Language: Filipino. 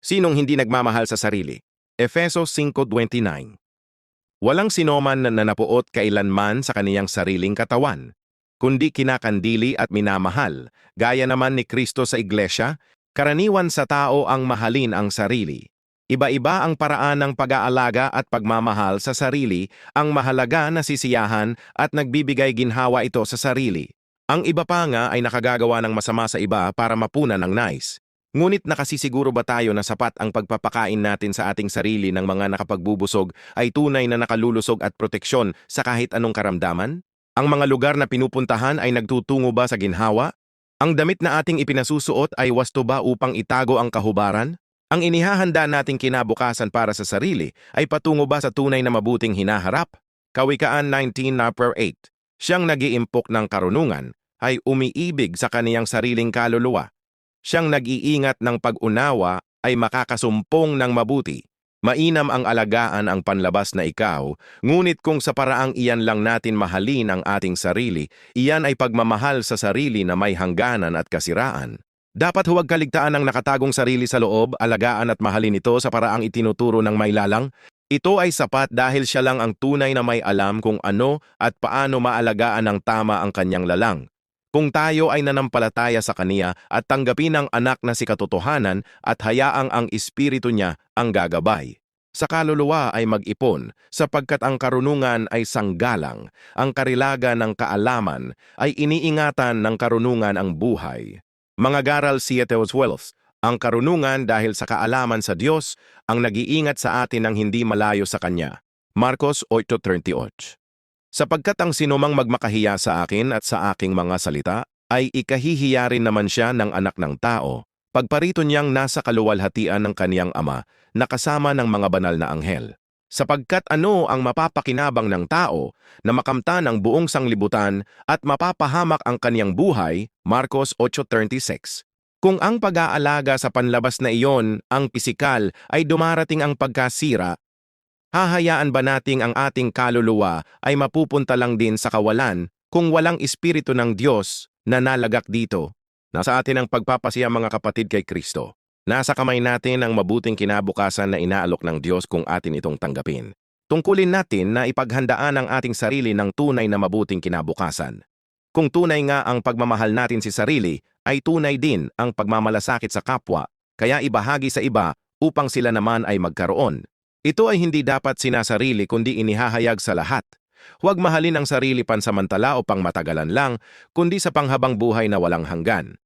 Sinong hindi nagmamahal sa sarili? Efeso 5.29 Walang sinoman na nanapuot kailanman sa kaniyang sariling katawan, kundi kinakandili at minamahal, gaya naman ni Kristo sa iglesia, karaniwan sa tao ang mahalin ang sarili. Iba-iba ang paraan ng pag-aalaga at pagmamahal sa sarili, ang mahalaga na sisiyahan at nagbibigay ginhawa ito sa sarili. Ang iba pa nga ay nakagagawa ng masama sa iba para mapunan ng nice. Ngunit nakasisiguro ba tayo na sapat ang pagpapakain natin sa ating sarili ng mga nakapagbubusog ay tunay na nakalulusog at proteksyon sa kahit anong karamdaman? Ang mga lugar na pinupuntahan ay nagtutungo ba sa ginhawa? Ang damit na ating ipinasusuot ay wasto ba upang itago ang kahubaran? Ang inihahanda nating kinabukasan para sa sarili ay patungo ba sa tunay na mabuting hinaharap? Kawikaan 19 number 8. Siyang nagiimpok ng karunungan ay umiibig sa kaniyang sariling kaluluwa. Siyang nag-iingat ng pag-unawa ay makakasumpong ng mabuti. Mainam ang alagaan ang panlabas na ikaw, ngunit kung sa paraang iyan lang natin mahalin ang ating sarili, iyan ay pagmamahal sa sarili na may hangganan at kasiraan. Dapat huwag kaligtaan ang nakatagong sarili sa loob, alagaan at mahalin ito sa paraang itinuturo ng may lalang. Ito ay sapat dahil siya lang ang tunay na may alam kung ano at paano maalagaan ng tama ang kanyang lalang. Kung tayo ay nanampalataya sa Kaniya at tanggapin ang anak na si katotohanan at hayaang ang espiritu niya ang gagabay. Sa kaluluwa ay mag-ipon, sapagkat ang karunungan ay sanggalang, ang karilaga ng kaalaman ay iniingatan ng karunungan ang buhay. Mga garal 7.12, ang karunungan dahil sa kaalaman sa Diyos ang nag-iingat sa atin ng hindi malayo sa Kanya. Marcos 8.38 Sapagkat ang sinumang magmakahiya sa akin at sa aking mga salita, ay ikahihiya rin naman siya ng anak ng tao, pagparito niyang nasa kaluwalhatian ng kaniyang ama, nakasama ng mga banal na anghel. Sapagkat ano ang mapapakinabang ng tao na makamta ng buong sanglibutan at mapapahamak ang kaniyang buhay, Marcos 8.36. Kung ang pag-aalaga sa panlabas na iyon, ang pisikal, ay dumarating ang pagkasira, Hahayaan ba nating ang ating kaluluwa ay mapupunta lang din sa kawalan kung walang espiritu ng Diyos na nalagak dito? Nasa atin ang pagpapasya mga kapatid kay Kristo. Nasa kamay natin ang mabuting kinabukasan na inaalok ng Diyos kung atin itong tanggapin. Tungkulin natin na ipaghandaan ang ating sarili ng tunay na mabuting kinabukasan. Kung tunay nga ang pagmamahal natin si sarili, ay tunay din ang pagmamalasakit sa kapwa, kaya ibahagi sa iba upang sila naman ay magkaroon ito ay hindi dapat sinasarili kundi inihahayag sa lahat. Huwag mahalin ang sarili pansamantala o pangmatagalan lang, kundi sa panghabang buhay na walang hanggan.